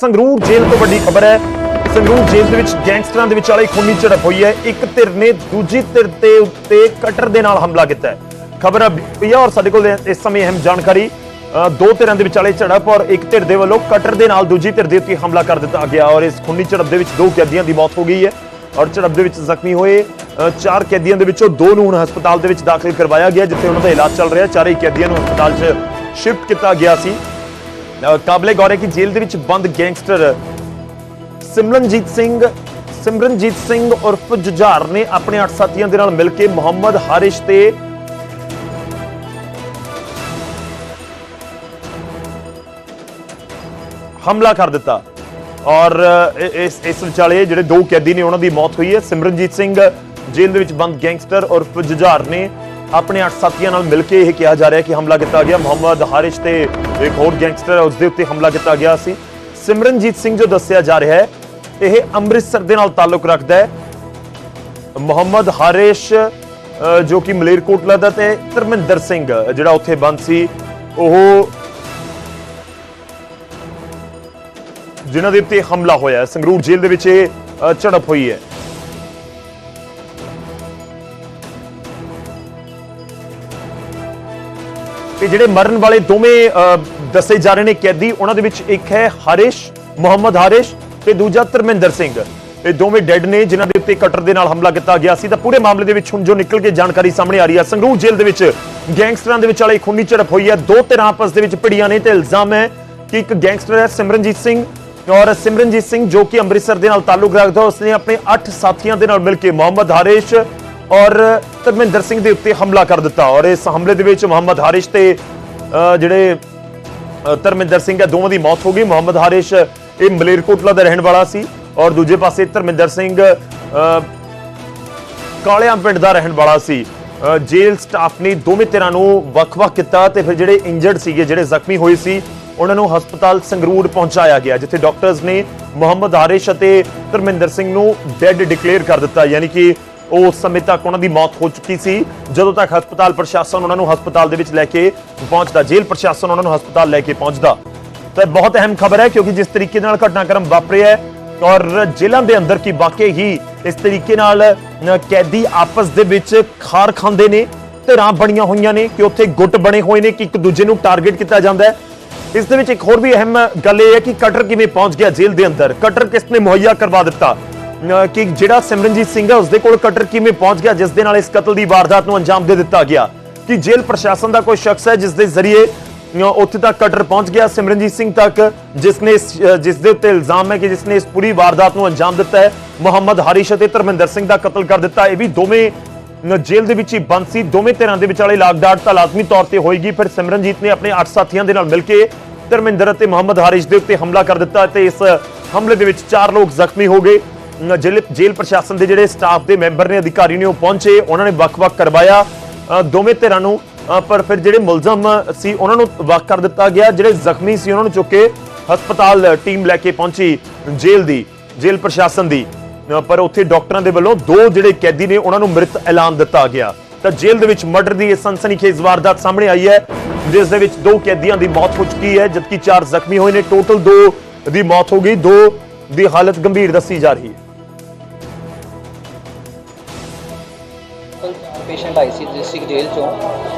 ਸੰਗਰੂਰ ਜੇਲ੍ਹ ਤੋਂ ਵੱਡੀ ਖਬਰ ਹੈ। ਸੰਗਰੂਰ ਜੇਲ੍ਹ ਦੇ ਵਿੱਚ ਗੈਂਗਸਟਰਾਂ ਦੇ ਵਿਚਾਲੇ ਖੂਨੀ ਝੜਪ ਹੋਈ ਹੈ। ਇੱਕ ਧਿਰ ਨੇ ਦੂਜੀ ਧਿਰ ਦੇ ਉੱਤੇ ਕਟਰ ਦੇ ਨਾਲ ਹਮਲਾ ਕੀਤਾ ਹੈ। ਖਬਰ ਪਈ ਹੈ ਔਰ ਸਾਡੇ ਕੋਲ ਇਸ ਸਮੇਂ ਅਹਿਮ ਜਾਣਕਾਰੀ ਦੋ ਧਿਰਾਂ ਦੇ ਵਿਚਾਲੇ ਝੜਪ ਔਰ ਇੱਕ ਧਿਰ ਦੇ ਵੱਲੋਂ ਕਟਰ ਦੇ ਨਾਲ ਦੂਜੀ ਧਿਰ ਦੇ ਉੱਤੇ ਹਮਲਾ ਕਰ ਦਿੱਤਾ ਗਿਆ ਔਰ ਇਸ ਖੂਨੀ ਝੜਪ ਦੇ ਵਿੱਚ ਦੋ ਕੈਦੀਆਂ ਦੀ ਮੌਤ ਹੋ ਗਈ ਹੈ ਔਰ ਝੜਪ ਦੇ ਵਿੱਚ ਜ਼ਖਮੀ ਹੋਏ ਚਾਰ ਕੈਦੀਆਂ ਦੇ ਵਿੱਚੋਂ ਦੋ ਨੂੰ ਹੁਣ ਹਸਪਤਾਲ ਦੇ ਵਿੱਚ ਦਾਖਲ ਕਰਵਾਇਆ ਗਿਆ, ਜਿੱਥੇ ਉਹਨਾਂ ਦਾ ਇਲਾਜ ਚੱਲ ਰਿਹਾ। ਚਾਰੇ ਕੈਦੀਆਂ ਨੂੰ ਹਸਪਤਾਲ 'ਚ ਸ਼ਿਫਟ ਕੀਤਾ ਗਿਆ ਸੀ। ਕਾਬਲੇ ਗੌਰ ਕਿ ਜੇਲ੍ਹ ਦੇ ਵਿੱਚ ਬੰਦ ਗੈਂਗਸਟਰ ਸਿਮਰਨਜੀਤ ਸਿੰਘ ਸਿਮਰਨਜੀਤ ਸਿੰਘ ਉਰਫ ਜੁਝਾਰ ਨੇ ਆਪਣੇ ਅੱਠ ਸਾਥੀਆਂ ਦੇ ਨਾਲ ਮਿਲ ਕੇ ਮੁਹੰਮਦ ਹਾਰਿਸ਼ ਤੇ ਹਮਲਾ ਕਰ ਦਿੱਤਾ। ਔਰ ਇਸ ਇਸ ਵਿਚਾਲੇ ਜਿਹੜੇ ਦੋ ਕੈਦੀ ਨੇ, ਉਹਨਾਂ ਦੀ ਮੌਤ ਹੋਈ ਹੈ। ਸਿਮਰਨਜੀਤ ਸਿੰਘ ਜੇਲ੍ਹ ਦੇ ਵਿੱਚ ਬੰਦ ਗੈਂਗਸਟਰ ਉਰਫ ਜੁਝਾਰ ਨੇ ਆਪਣੇ ਅੱਠ ਸਾਥੀਆਂ ਨਾਲ ਮਿਲ ਕੇ ਇਹ ਕਿਹਾ ਜਾ ਰਿਹਾ ਕਿ ਹਮਲਾ ਕੀਤਾ ਗਿਆ। ਮੁਹੰਮਦ ਹਾਰਿਸ਼ ਤੇ ਇੱਕ ਹੋਰ ਗੈਂਗਸਟਰ ਹੈ ਉਸ ਦੇ ਉੱਤੇ ਹਮਲਾ ਕੀਤਾ ਗਿਆ ਸੀ। ਸਿਮਰਨਜੀਤ ਸਿੰਘ ਜੋ ਦੱਸਿਆ ਜਾ ਰਿਹਾ ਹੈ, ਇਹ ਅੰਮ੍ਰਿਤਸਰ ਦੇ ਨਾਲ ਤਾਲੁਕ ਰੱਖਦਾ ਹੈ। ਮੁਹੰਮਦ ਹਾਰਿਸ਼ ਜੋ ਕਿ ਮਲੇਰਕੋਟਲਾ ਦਾ ਤੇ ਧਰਮਿੰਦਰ ਸਿੰਘ, ਜਿਹੜਾ ਉੱਥੇ ਬੰਦ ਸੀ, ਉਹ ਜਿਨ੍ਹਾਂ ਦੇ ਉੱਤੇ ਹਮਲਾ ਹੋਇਆ ਸੰਗਰੂਰ ਜੇਲ੍ਹ ਦੇ ਵਿੱਚ ਇਹ ਝੜਪ ਹੋਈ ਹੈ। ਤੇ ਜਿਹੜੇ ਮਰਨ ਵਾਲੇ ਦੋਵੇਂ ਅ, ਦੱਸੇ ਜਾ ਰਹੇ ਨੇ ਕੈਦੀ ਉਹਨਾਂ ਦੇ ਵਿੱਚ ਇੱਕ ਹੈ ਹਾਰਿਸ਼ ਮੁਹੰਮਦ ਹਾਰਿਸ਼ ਤੇ ਦੂਜਾ ਧਰਮਿੰਦਰ ਸਿੰਘ। ਇਹ ਦੋਵੇਂ ਡੈੱਡ ਨੇ ਜਿਨ੍ਹਾਂ ਦੇ ਉੱਤੇ ਕਟਰ ਦੇ ਨਾਲ ਹਮਲਾ ਕੀਤਾ ਗਿਆ ਸੀ। ਤਾਂ ਪੂਰੇ ਮਾਮਲੇ ਦੇ ਵਿੱਚ ਹੁਣ ਜੋ ਨਿਕਲ ਕੇ ਜਾਣਕਾਰੀ ਸਾਹਮਣੇ ਆ ਰਹੀ ਹੈ ਸੰਗਰੂਰ ਜੇਲ੍ਹ ਦੇ ਵਿੱਚ ਗੈਂਗਸਟਰਾਂ ਦੇ ਵਿਚਾਲੇ ਖੂਨੀ ਝੜਪ ਹੋਈ ਹੈ। ਦੋ ਧਿਰਾਂ ਆਪਸ ਦੇ ਵਿੱਚ ਭਿੜੀਆਂ ਨੇ ਤੇ ਇਲਜ਼ਾਮ ਹੈ ਕਿ ਇੱਕ ਗੈਂਗਸਟਰ ਹੈ ਸਿਮਰਨਜੀਤ ਸਿੰਘ ਔਰ ਸਿਮਰਨਜੀਤ ਸਿੰਘ ਜੋ ਕਿ ਅੰਮ੍ਰਿਤਸਰ ਦੇ ਨਾਲ ਤਾਲੁਕ ਰੱਖਦਾ ਉਸਨੇ ਆਪਣੇ 8 ਸਾਥੀਆਂ ਦੇ ਨਾਲ ਮਿਲ ਕੇ ਮੁਹੰਮਦ ਹਾਰਿਸ਼ ਔਰ ਧਰਮਿੰਦਰ ਸਿੰਘ ਦੇ ਉੱਤੇ ਹਮਲਾ ਕਰ ਦਿੱਤਾ। ਔਰ ਇਸ ਹਮਲੇ ਦੇ ਵਿੱਚ ਮੁਹੰਮਦ ਹਾਰਿਸ਼ ਤੇ ਜਿਹੜੇ ਧਰਮਿੰਦਰ ਸਿੰਘ ਹੈ ਦੋਵਾਂ ਦੀ ਮੌਤ ਹੋ ਗਈ। ਮੁਹੰਮਦ ਹਾਰਿਸ਼ ਇਹ ਮਲੇਰਕੋਟਲਾ ਦਾ ਰਹਿਣ ਵਾਲਾ ਸੀ। ਔਰ ਦੂਜੇ ਪਾਸੇ ਧਰਮਿੰਦਰ ਸਿੰਘ ਕਾਲਿਆਂ ਪਿੰਡ ਦਾ ਰਹਿਣ ਵਾਲਾ ਸੀ। ਅ, ਜੇਲ੍ਹ ਸਟਾਫ ਨੇ ਦੋਵੇਂ ਧਿਰਾਂ ਨੂੰ ਵੱਖ-ਵੱਖ ਕੀਤਾ ਤੇ ਫਿਰ ਜਿਹੜੇ ਇੰਜਰਡ ਸੀਗੇ ਜਿਹੜੇ ਜ਼ਖਮੀ ਹੋਏ ਸੀ ਉਹਨਾਂ ਨੂੰ ਹਸਪਤਾਲ ਸੰਗਰੂਰ ਪਹੁੰਚਾਇਆ ਗਿਆ ਜਿੱਥੇ ਡਾਕਟਰਸ ਨੇ ਮੁਹੰਮਦ ਹਾਰਿਸ਼ ਅਤੇ ਧਰਮਿੰਦਰ ਸਿੰਘ ਨੂੰ ਡੈੱਡ ਡਿਕਲੇਅਰ ਕਰ ਦਿੱਤਾ। ਯਾਨੀ ਕਿ ਉਹ ਉਸ ਸਮੇਂ ਤੱਕ ਉਹਨਾਂ ਦੀ ਮੌਤ ਹੋ ਚੁੱਕੀ ਸੀ। ਜਦੋਂ ਤੱਕ ਹਸਪਤਾਲ ਪ੍ਰਸ਼ਾਸਨ ਉਹਨਾਂ ਨੂੰ ਹਸਪਤਾਲ ਦੇ ਵਿੱਚ ਲੈ ਕੇ ਪਹੁੰਚਦਾ, ਜੇਲ੍ਹ ਪ੍ਰਸ਼ਾਸਨ ਉਹਨਾਂ ਨੂੰ ਹਸਪਤਾਲ ਲੈ ਕੇ ਪਹੁੰਚਦਾ। ਤਾਂ ਬਹੁਤ ਅਹਿਮ ਖਬਰ ਹੈ ਕਿਉਂਕਿ ਜਿਸ ਤਰੀਕੇ ਨਾਲ ਘਟਨਾਕ੍ਰਮ ਵਾਪਰਿਆ ਹੈ ਔਰ ਜੇਲ੍ਹਾਂ ਦੇ ਅੰਦਰ ਕੀ ਵਾਕਈ ਹੀ ਇਸ ਤਰੀਕੇ ਨਾਲ ਕੈਦੀ ਆਪਸ ਦੇ ਵਿੱਚ ਖਾਰ ਖਾਂਦੇ ਨੇ, ਧਿਰਾਂ ਬਣੀਆਂ ਹੋਈਆਂ ਨੇ ਕਿ ਉੱਥੇ ਗੁੱਟ ਬਣੇ ਹੋਏ ਨੇ ਕਿ ਇੱਕ ਦੂਜੇ ਨੂੰ ਟਾਰਗੇਟ ਕੀਤਾ ਜਾਂਦਾ ਹੈ। ਇਸ ਦੇ ਵਿੱਚ ਇੱਕ ਹੋਰ ਵੀ ਅਹਿਮ ਗੱਲ ਇਹ ਹੈ ਕਿ ਕਟਰ ਕਿਵੇਂ ਪਹੁੰਚ ਗਿਆ ਜੇਲ੍ਹ ਦੇ ਅੰਦਰ? ਕਟਰ ਕਿਸ ਨੇ ਮੁਹੱਈਆ ਕਰਵਾ ਦਿੱਤਾ? ਕਿ ਜਿਹੜਾ ਸਿਮਰਨਜੀਤ ਸਿੰਘ ਹੈ, ਉਸਦੇ ਕੋਲ ਕਟਰ ਕਿਵੇਂ ਪਹੁੰਚ ਗਿਆ, ਜਿਸ ਦੇ ਨਾਲ ਇਸ ਕਤਲ ਦੀ ਵਾਰਦਾਤ ਨੂੰ ਅੰਜਾਮ ਦੇ ਦਿੱਤਾ ਗਿਆ? ਕਿ ਜੇਲ੍ਹ ਪ੍ਰਸ਼ਾਸਨ ਦਾ ਕੋਈ ਸ਼ਖਸ ਹੈ, ਜਿਸ ਦੇ ਜ਼ਰੀਏ ਉੱਥੇ ਤੱਕ ਕਟਰ ਪਹੁੰਚ ਗਿਆ ਸਿਮਰਨਜੀਤ ਸਿੰਘ ਤੱਕ, ਜਿਸ ਨੇ ਜਿਸ ਦੇ ਉੱਤੇ ਇਲਜ਼ਾਮ ਹੈ ਕਿ ਜਿਸ ਨੇ ਇਸ ਪੂਰੀ ਵਾਰਦਾਤ ਨੂੰ ਅੰਜਾਮ ਦਿੱਤਾ ਹੈ? ਮੁਹੰਮਦ ਹਾਰਿਸ਼ ਅਤੇ ਧਰਮਿੰਦਰ ਸਿੰਘ ਦਾ ਕਤਲ ਕਰ ਦਿੱਤਾ। ਇਹ ਵੀ ਦੋਵੇਂ ਜੇਲ੍ਹ ਦੇ ਵਿੱਚ ਹੀ ਬੰਦ ਸੀ। ਦੋਵੇਂ ਧਿਰਾਂ ਦੇ ਵਿਚਾਲੇ ਲਾਗਡਾਟ ਤਾਂ ਲਾਜ਼ਮੀ ਤੌਰ ਤੇ ਹੋਏਗੀ, ਫਿਰ ਸਿਮਰਨਜੀਤ ਨੇ ਆਪਣੇ 8 ਸਾਥੀਆਂ ਦੇ ਨਾਲ ਮਿਲ ਕੇ ਧਰਮਿੰਦਰ ਅਤੇ ਮੁਹੰਮਦ ਹਾਰਿਸ਼ ਦੇ ਉੱਤੇ ਹਮਲਾ ਕਰ ਦਿੱਤਾ ਤੇ ਇਸ ਹਮਲੇ ਦੇ ਵਿੱਚ ਚਾਰ ਲੋਕ ਜ਼ਖਮੀ ਹੋ ਗਏ। ਜੇਲ੍ਹ ਜੇਲ੍ਹ ਪ੍ਰਸ਼ਾਸਨ ਦੇ ਜਿਹੜੇ ਸਟਾਫ ਦੇ ਮੈਂਬਰ ਨੇ, ਅਧਿਕਾਰੀ ਨੇ ਉਹ ਪਹੁੰਚੇ। ਉਹਨਾਂ ਨੇ ਵੱਖ-ਵੱਖ ਕਰਵਾਇਆ। ਦੋਵੇਂ ਧਿਰਾਂ ਨੂੰ ਪਰ ਫਿਰ ਜਿਹੜੇ ਮੁਲਜ਼ਮ ਸੀ, ਉਹਨਾਂ ਨੂੰ ਵੱਖ ਕਰ ਦਿੱਤਾ ਗਿਆ। ਜਿਹੜੇ ਜ਼ਖਮੀ ਸੀ, ਉਹਨਾਂ ਨੂੰ ਚੁੱਕ ਕੇ ਹਸਪਤਾਲ ਟੀਮ ਲੈ ਕੇ ਪਹੁੰਚੀ ਜੇਲ੍ਹ ਦੀ, ਜੇਲ੍ਹ ਪ੍ਰਸ਼ਾਸਨ ਦੀ। ਪਰ ਉੱਥੇ ਡਾਕਟਰਾਂ ਦੇ ਵੱਲੋਂ ਦੋ ਜਿਹੜੇ ਕੈਦੀ ਨੇ, ਉਹਨਾਂ ਨੂੰ ਮ੍ਰਿਤ ਐਲਾਨ ਦਿੱਤਾ ਗਿਆ। ਤਾਂ ਜੇਲ੍ਹ ਦੇ ਵਿੱਚ ਮਰਡਰ ਦੀ ਇਹ ਸਨਸਨੀਖੇਜ਼ ਵਾਰਦਾਤ ਸਾਹਮਣੇ ਆਈ ਹੈ, ਜਿਸ ਦੇ ਵਿੱਚ ਦੋ ਕੈਦੀਆਂ ਦੀ ਮੌਤ ਹੋ ਚੁੱਕੀ ਹੈ, ਜਦਕਿ ਚਾਰ ਜ਼ਖਮੀ ਹੋਏ ਨੇ। ਟੋਟਲ ਦੋ ਦੀ ਮੌਤ ਹੋ ਗਈ, ਦੋ ਦੀ ਹਾਲਤ ਗੰਭੀਰ ਦੱਸੀ ਜਾ ਰਹੀ ਹੈ। ਪੇਸ਼ੈਂਟ ਆਈ ਸੀ ਡਿਸਟ੍ਰਿਕਟ ਜੇਲ੍ਹ ਚੋਂ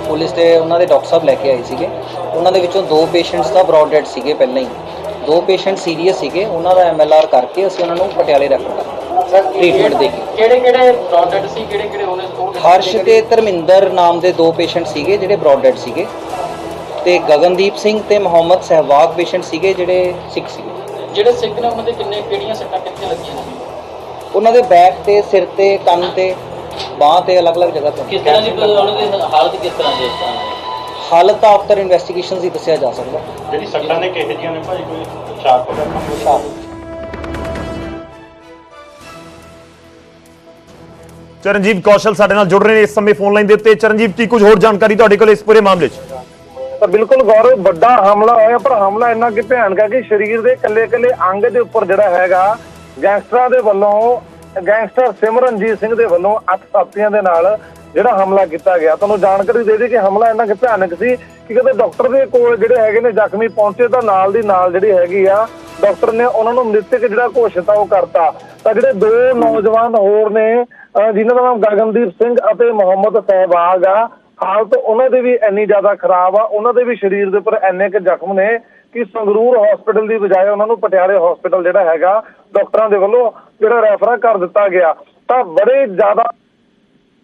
ਪੁਲਿਸ ਤੇ ਉਹਨਾਂ ਦੇ ਡਾਕਟਰ ਸਾਹਿਬ ਲੈ ਕੇ ਆਏ ਸੀਗੇ। ਉਹਨਾਂ ਦੇ ਵਿੱਚੋਂ ਦੋ ਪੇਸ਼ੈਂਟਸ ਤਾਂ ਬ੍ਰੌਡ ਡੈਡ ਸੀਗੇ ਪਹਿਲਾਂ ਹੀ। ਦੋ ਪੇਸ਼ੈਂਟ ਸੀਰੀਅਸ ਸੀਗੇ ਉਹਨਾਂ ਦਾ ਐਮਐਲਆਰ ਕਰਕੇ ਅਸੀਂ ਉਹਨਾਂ ਨੂੰ ਪਟਿਆਲੇ ਰੈਫਰ ਕਰਤਾ ਟ੍ਰੀਟਮੈਂਟ ਦੇ ਕੇ। ਕਿਹੜੇ ਕਿਹੜੇ ਪ੍ਰੋਡਕਟ ਸੀ ਕਿਹੜੇ ਕਿਹੜੇ ਉਹਨੇ ਉਹ ਹਰਸ਼ ਤੇ ਧਰਮਿੰਦਰ ਨਾਮ ਦੇ ਦੋ ਪੇਸ਼ੈਂਟ ਸੀਗੇ ਜਿਹੜੇ ਬ੍ਰੌਡ ਡੈਡ ਸੀਗੇ। ਤੇ ਗਗਨਦੀਪ ਸਿੰਘ ਤੇ ਮੁਹੰਮਦ ਸਹਿਵਾਗ ਪੇਸ਼ੈਂਟ ਸੀਗੇ ਜਿਹੜੇ ਸਿੱਖ ਸੀਗੇ। ਜਿਹੜੇ ਸਿੱਖ ਨੇ ਉਹਨਾਂ ਦੇ ਕਿੰਨੇ ਕਿਹੜੀਆਂ ਸੱਟਾਂ ਕਿੱਥੇ ਲੱਗੀਆਂ ਉਹਨਾਂ ਦੇ ਬੈਕ ਤੇ ਸਿਰ ਤੇ ਕੰਨ ਤੇ ਬਾਹ ਤੇ ਅਲੱਗ-ਅਲੱਗ ਜਗ੍ਹਾ ਤੇ। ਕਿਸ ਤਰ੍ਹਾਂ ਦੀ ਉਹਨਾਂ ਦੀ ਹਾਲਤ ਕਿਸ ਤਰ੍ਹਾਂ ਦੀ ਹੈ ਇਸ ਤਰ੍ਹਾਂ ਹਾਲਤ ਆਫਟਰ ਇਨਵੈਸਟੀਗੇਸ਼ਨਸ ਹੀ ਦੱਸਿਆ ਜਾ ਸਕਦਾ। ਜਿਹੜੀ ਸੱਟਾਂ ਨੇ ਕਿਹੋ ਜਿਹੀਆਂ ਨੇ ਭਾਈ ਕੋਈ ਸ਼ਾਰਪ ਵਗੈਰਾ? ਸ਼ਾਪ ਚਰਨਜੀਤ ਕੌਸ਼ਲ ਸਾਡੇ ਨਾਲ ਜੁੜ ਰਹੇ ਨੇ ਇਸ ਸਮੇਂ ਫੋਨ ਲਾਈਨ ਦੇ ਉੱਤੇ। ਚਰਨਜੀਤ ਕੀ ਕੁਝ ਹੋਰ ਜਾਣਕਾਰੀ ਤੁਹਾਡੇ ਕੋਲ ਇਸ ਪੂਰੇ ਮਾਮਲੇ 'ਚ? ਤਾਂ ਬਿਲਕੁਲ ਗੌਰਵ ਵੱਡਾ ਹਮਲਾ ਹੋਇਆ ਪਰ ਹਮਲਾ ਇੰਨਾ ਕਿ ਭਿਆਨਕ ਹੈ ਕਿ ਸਰੀਰ ਦੇ ਕੱਲੇ-ਕੱਲੇ ਅੰਗ ਦੇ ਉੱਪਰ ਜਿਹੜਾ ਹੈਗਾ ਗੈਂਗਸਟਰਾਂ ਦੇ ਵੱਲੋਂ ਗੈਂਗਸਟਰ ਸਿਮਰਨਜੀਤ ਸਿੰਘ ਦੇ ਵੱਲੋਂ ਅੱਠ ਸਾਥੀਆਂ ਦੇ ਨਾਲ ਜਿਹੜਾ ਹਮਲਾ ਕੀਤਾ ਗਿਆ। ਤੁਹਾਨੂੰ ਜਾਣਕਾਰੀ ਦੇ ਦੇ ਕਿ ਹਮਲਾ ਇੰਨਾ ਕਿ ਭਿਆਨਕ ਸੀ ਕਿ ਕਦੇ ਡਾਕਟਰ ਦੇ ਕੋਲ ਜਿਹੜੇ ਹੈਗੇ ਨੇ ਜ਼ਖਮੀ ਪਹੁੰਚੇ ਤਾਂ ਨਾਲ ਦੀ ਨਾਲ ਜਿਹੜੀ ਹੈਗੀ ਆ, ਡਾਕਟਰ ਨੇ ਉਹਨਾਂ ਨੂੰ ਮ੍ਰਿਤਕ ਜਿਹੜਾ ਘੋਸ਼ਿਤ ਆ ਉਹ ਕਰਤਾ। ਤਾਂ ਜਿਹੜੇ ਦੋ ਨੌਜਵਾਨ ਹੋਰ ਨੇ, ਅਹ, ਜਿਨ੍ਹਾਂ ਦਾ ਨਾਮ ਗਗਨਦੀਪ ਸਿੰਘ ਅਤੇ ਮੁਹੰਮਦ ਸਹਿਬਾਗ ਆ, ਹਾਲਤ ਉਹਨਾਂ ਦੀ ਵੀ ਇੰਨੀ ਜ਼ਿਆਦਾ ਖਰਾਬ ਆ, ਉਹਨਾਂ ਦੇ ਵੀ ਸਰੀਰ ਦੇ ਉੱਪਰ ਇੰਨੇ ਕੁ ਜ਼ਖਮ ਨੇ ਕਿ ਸੰਗਰੂਰ ਹਸਪੀਟਲ ਦੀ ਬਜਾਏ ਉਹਨਾਂ ਨੂੰ ਪਟਿਆਲੇ ਹਸਪੀਟਲ ਜਿਹੜਾ ਹੈਗਾ ਡਾਕਟਰਾਂ ਦੇ ਵੱਲੋਂ ਜਿਹੜਾ ਰੈਫਰ ਕਰ ਦਿੱਤਾ ਗਿਆ। ਤਾਂ ਬੜੇ ਜ਼ਿਆਦਾ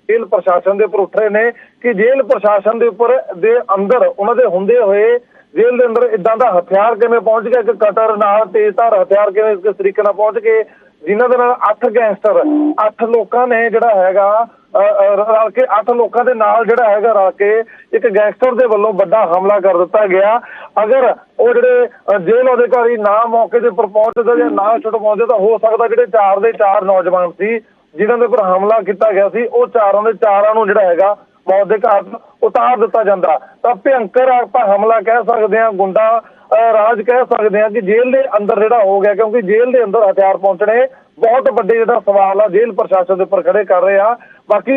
ਜੇਲ੍ਹ ਪ੍ਰਸ਼ਾਸਨ ਦੇ ਉੱਪਰ ਉੱਠ ਰਹੇ ਨੇ ਕਿ ਜੇਲ੍ਹ ਪ੍ਰਸ਼ਾਸਨ ਦੇ ਉੱਪਰ ਦੇ ਅੰਦਰ ਉਹਨਾਂ ਦੇ ਹੁੰਦੇ ਹੋਏ ਜੇਲ੍ਹ ਦੇ ਅੰਦਰ ਇਦਾਂ ਦਾ ਹਥਿਆਰ ਕਿਵੇਂ ਪਹੁੰਚ ਗਿਆ ਕਿ ਕਟਰ ਨਾਲ ਤੇਜ਼ਧਾਰ ਹਥਿਆਰ ਕਿਵੇਂ ਇਸ ਤਰੀਕੇ ਨਾਲ ਪਹੁੰਚ ਗਏ, ਜਿਨ੍ਹਾਂ ਦੇ ਨਾਲ 8 ਗੈਂਗਸਟਰ 8 ਲੋਕਾਂ ਨੇ ਜਿਹੜਾ ਹੈਗਾ ਰਲ ਕੇ 8 ਲੋਕਾਂ ਦੇ ਨਾਲ ਜਿਹੜਾ ਹੈਗਾ ਰਲ ਕੇ ਇੱਕ ਗੈਂਗਸਟਰ ਦੇ ਵੱਲੋਂ ਵੱਡਾ ਹਮਲਾ ਕਰ ਦਿੱਤਾ ਗਿਆ। ਅਗਰ ਉਹ ਜਿਹੜੇ ਜੇਲ੍ਹ ਅਧਿਕਾਰੀ ਨਾ ਮੌਕੇ ਦੇ ਉੱਪਰ ਪਹੁੰਚਦੇ ਜਾਂ ਨਾ ਛੁੱਟ ਪਾਉਂਦੇ ਤਾਂ ਹੋ ਸਕਦਾ ਜਿਹੜੇ ਚਾਰ ਦੇ ਚਾਰ ਨੌਜਵਾਨ ਸੀ, ਜਿਨ੍ਹਾਂ ਦੇ ਉੱਪਰ ਹਮਲਾ ਕੀਤਾ ਗਿਆ ਸੀ, ਉਹ ਚਾਰਾਂ ਦੇ ਚਾਰਾਂ ਨੂੰ ਜਿਹੜਾ ਹੈਗਾ ਮੌਤ ਦੇ ਘਾਟ ਉਤਾਰ ਦਿੱਤਾ ਜਾਂਦਾ। ਤਾਂ ਭਿਅੰਕਰ ਆਪਾਂ ਹਮਲਾ ਕਹਿ ਸਕਦੇ ਹਾਂ, ਗੁੰਡਾ ਅਹ ਰਾਜ ਕਹਿ ਸਕਦੇ ਹਾਂ ਕਿ ਜੇਲ੍ਹ ਦੇ ਅੰਦਰ ਜਿਹੜਾ ਹੋ ਗਿਆ, ਕਿਉਂਕਿ ਜੇਲ੍ਹ ਦੇ ਅੰਦਰ ਹਥਿਆਰ ਪਹੁੰਚਣੇ ਬਹੁਤ ਵੱਡੇ ਜਿਹੜਾ ਸਵਾਲ ਆ, ਜੇਲ੍ਹ ਪ੍ਰਸ਼ਾਸਨ ਦੇ ਉੱਪਰ ਖੜੇ ਕਰ ਰਹੇ ਆ। ਬਾਕੀ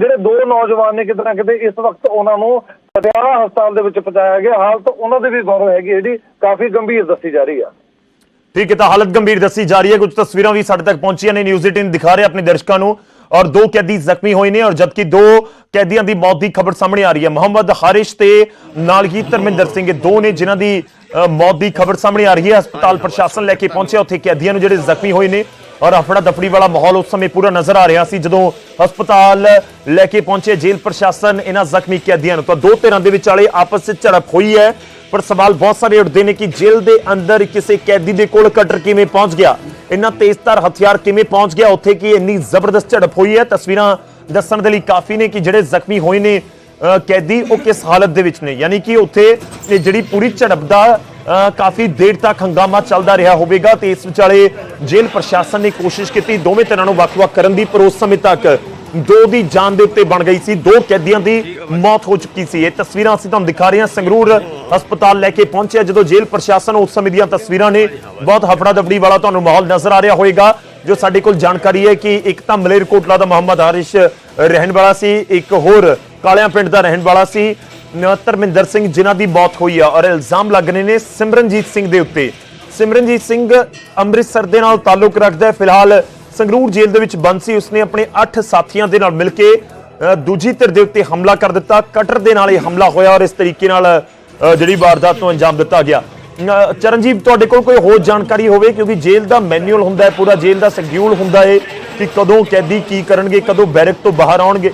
ਜਿਹੜੇ ਦੋ ਨੌਜਵਾਨ ਨੇ ਕਿਤੇ ਨਾ ਕਿਤੇ ਇਸ ਵਕਤ ਉਹਨਾਂ ਨੂੰ ਪਟਿਆਲਾ ਹਸਪਤਾਲ ਦੇ ਵਿੱਚ ਪਹੁੰਚਾਇਆ ਗਿਆ। ਹਾਲਤ ਉਹਨਾਂ ਦੀ ਵੀ ਗੌਰਵ ਹੈਗੀ ਜਿਹੜੀ ਕਾਫੀ ਗੰਭੀਰ ਦੱਸੀ ਜਾ ਰਹੀ ਆ। ਠੀਕ ਹੈ, ਤਾਂ ਹਾਲਤ ਗੰਭੀਰ ਦੱਸੀ ਜਾ ਰਹੀ ਹੈ। ਕੁਝ ਤਸਵੀਰਾਂ ਵੀ ਸਾਡੇ ਤੱਕ ਪਹੁੰਚੀਆਂ ਨੇ। ਨਿਊਜ਼ 18 ਦਿਖਾ ਰਿਹਾ ਆਪਣੇ ਦਰਸ਼ਕਾਂ ਨੂੰ। ਔਰ ਦੋ ਕੈਦੀ ਜ਼ਖਮੀ ਹੋਏ ਨੇ ਔਰ ਜਦਕਿ ਦੋ ਕੈਦੀਆਂ ਦੀ ਮੌਤ ਦੀ ਖਬਰ ਸਾਹਮਣੇ ਆ ਰਹੀ ਹੈ। ਮੁਹੰਮਦ ਹਾਰਿਸ਼ ਤੇ ਨਾਲ ਹੀ ਧਰਮਿੰਦਰ ਸਿੰਘ ਇਹ ਦੋ ਨੇ ਜਿਨ੍ਹਾਂ ਦੀ ਮੌਤ ਦੀ ਖਬਰ ਸਾਹਮਣੇ ਆ ਰਹੀ ਹੈ। ਹਸਪਤਾਲ ਪ੍ਰਸ਼ਾਸਨ ਲੈ ਕੇ ਪਹੁੰਚਿਆ। ਉੱਥੇ ਕੈਦੀਆਂ ਨੂੰ ਜਿਹੜੇ ਜ਼ਖਮੀ ਹੋਏ ਨੇ ਔਰ ਅਫੜਾ ਦਫੜੀ ਵਾਲਾ ਮਾਹੌਲ ਉਸ ਸਮੇਂ ਪੂਰਾ ਨਜ਼ਰ ਆ ਰਿਹਾ ਸੀ, ਜਦੋਂ ਹਸਪਤਾਲ ਲੈ ਕੇ ਪਹੁੰਚੇ ਜੇਲ੍ਹ ਪ੍ਰਸ਼ਾਸਨ ਇਹਨਾਂ ਜ਼ਖਮੀ ਕੈਦੀਆਂ ਨੂੰ। ਤਾਂ ਦੋ ਧਿਰਾਂ ਦੇ ਵਿਚਾਲੇ ਆਪਸ ਵਿੱਚ ਝੜਪ ਹੋਈ ਹੈ, ਪਰ ਸਵਾਲ ਬਹੁਤ ਸਾਰੇ ਉੱਠਦੇ ਨੇ ਕਿ ਜੇਲ੍ਹ ਦੇ ਅੰਦਰ ਕਿਸੇ ਕੈਦੀ ਦੇ ਕੋਲ ਕਟਰ ਕਿਵੇਂ ਪਹੁੰਚ ਗਿਆ? ਇੰਨਾ ਤੇਜ਼ਧਾਰ ਹਥਿਆਰ ਕਿਵੇਂ ਪਹੁੰਚ ਗਿਆ? ਉੱਥੇ ਕਿ ਇੰਨੀ ਜ਼ਬਰਦਸਤ ਝੜਪ ਹੋਈ ਹੈ? ਤਸਵੀਰਾਂ ਦੱਸਣ ਦੇ ਲਈ ਕਾਫੀ ਨੇ ਕਿ ਜਿਹੜੇ ਜ਼ਖਮੀ ਹੋਏ ਨੇ ਕੈਦੀ ਉਹ ਕਿਸ ਹਾਲਤ ਦੇ ਵਿੱਚ ਨੇ? ਯਾਨੀ ਕਿ ਉੱਥੇ ਇਹ ਜਿਹੜੀ ਪੂਰੀ ਝੜਪ ਦਾ ਕਾਫੀ ਦੇਰ ਤੱਕ ਹੰਗਾਮਾ ਚੱਲਦਾ ਰਿਹਾ ਹੋਵੇਗਾ ਤੇ ਇਸ ਵਿਚਾਲੇ ਜੇਲ੍ਹ ਪ੍ਰਸ਼ਾਸਨ ਨੇ ਕੋਸ਼ਿਸ਼ ਕੀਤੀ ਦੋਵੇਂ ਧਿਰਾਂ ਨੂੰ ਵੱਖ-ਵੱਖ ਕਰਨ ਦੀ, ਪਰ ਉਸ ਸਮੇਂ ਤੱਕ ਦੋ ਦੀ ਜਾਨ ਦੇ ਉੱਤੇ ਬਣ ਗਈ ਸੀ, ਦੋ ਕੈਦੀਆਂ ਦੀ ਮੌਤ ਹੋ ਚੁੱਕੀ ਸੀ। ਇਹ ਤਸਵੀਰਾਂ ਅਸੀਂ ਤੁਹਾਨੂੰ ਦਿਖਾ ਰਹੇ ਹਾਂ, ਸੰਗਰੂਰ ਹਸਪਤਾਲ ਲੈ ਕੇ ਪਹੁੰਚਿਆ, ਜਦੋਂ ਜੇਲ੍ਹ ਪ੍ਰਸ਼ਾਸਨ ਉਸ ਸਮੇਂ ਦੀਆਂ ਤਸਵੀਰਾਂ ਨੇ ਬਹੁਤ ਹਫੜਾ ਦਫੜੀ ਵਾਲਾ ਤੁਹਾਨੂੰ ਮਾਹੌਲ ਨਜ਼ਰ ਆ ਰਿਹਾ ਹੋਵੇਗਾ, ਜੋ ਸਾਡੇ ਕੋਲ ਜਾਣਕਾਰੀ ਹੈ ਕਿ ਇੱਕ ਤਾਂ ਮਲੇਰਕੋਟਲਾ ਦਾ ਮੁਹੰਮਦ ਹਾਰਿਸ਼ ਰਹਿਣ ਵਾਲਾ ਸੀ, ਇੱਕ ਹੋਰ ਕਾਲਿਆਂ ਪਿੰਡ ਦਾ ਰਹਿਣ ਵਾਲਾ ਸੀ ਧਰਮਿੰਦਰ ਸਿੰਘ, ਜਿਨ੍ਹਾਂ ਦੀ ਮੌਤ ਹੋਈ ਆ ਔਰ ਇਲਜ਼ਾਮ ਲੱਗ ਰਹੇ ਨੇ ਸਿਮਰਨਜੀਤ ਸਿੰਘ ਦੇ ਉੱਤੇ। ਸਿਮਰਨਜੀਤ ਸਿੰਘ ਅੰਮ੍ਰਿਤਸਰ ਦੇ ਨਾਲ ਤਾਲੁਕ ਰੱਖਦਾ ਹੈ। ਫਿਲਹਾਲ ਸੰਗਰੂਰ ਜੇਲ੍ਹ ਦੇ ਵਿੱਚ ਬੰਦ ਸੀ। ਉਸਨੇ ਆਪਣੇ 8 ਸਾਥੀਆਂ ਦੇ ਨਾਲ ਮਿਲ ਕੇ ਦੂਜੀ ਧਿਰ ਦੇ ਉੱਤੇ ਹਮਲਾ ਕਰ ਦਿੱਤਾ। ਕਟਰ ਦੇ ਨਾਲ ਇਹ ਹਮਲਾ ਹੋਇਆ ਔਰ ਇਸ ਤਰੀਕੇ ਨਾਲ ਜਿਹੜੀ ਵਾਰਦਾਤ ਨੂੰ ਅੰਜਾਮ ਦਿੱਤਾ ਗਿਆ। ਚਰਨਜੀਤ, ਤੁਹਾਡੇ ਕੋਲ ਕੋਈ ਹੋਰ ਜਾਣਕਾਰੀ ਹੋਵੇ? ਕਿਉਂਕਿ ਜੇਲ੍ਹ ਦਾ ਮੈਨੂਅਲ ਹੁੰਦਾ ਹੈ, ਪੂਰਾ ਜੇਲ੍ਹ ਦਾ ਸ਼ਡਿਊਲ ਹੁੰਦਾ ਹੈ ਕਿ ਕਦੋਂ ਕੈਦੀ ਕੀ ਕਰਨਗੇ, ਕਦੋਂ ਬੈਰਕ ਤੋਂ ਬਾਹਰ ਆਉਣਗੇ।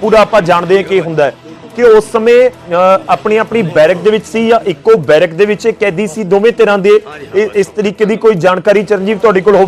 ਪੂਰਾ ਆਪਾਂ ਜਾਣਦੇ ਹਾਂ ਕੀ ਹੁੰਦਾ ਹੈ। ਕਿ ਉਸ ਸਮੇਂ ਆਪਣੀ ਆਪਣੀ ਬੈਰਕ ਦੇ ਵਿੱਚ ਸੀ ਜਾਂ ਇੱਕੋ ਬੈਰਕ ਦੇ ਵਿੱਚ ਇਹ ਕੈਦੀ ਸੀ? ਦੋਵੇਂ ਤਰ੍ਹਾਂ ਦੇ ਇਸ ਤਰੀਕੇ ਦੀ ਕੋਈ ਜਾਣਕਾਰੀ ਚਰਨਜੀਤ ਤੁਹਾਡੇ ਕੋਲ ਹੋਵੇ?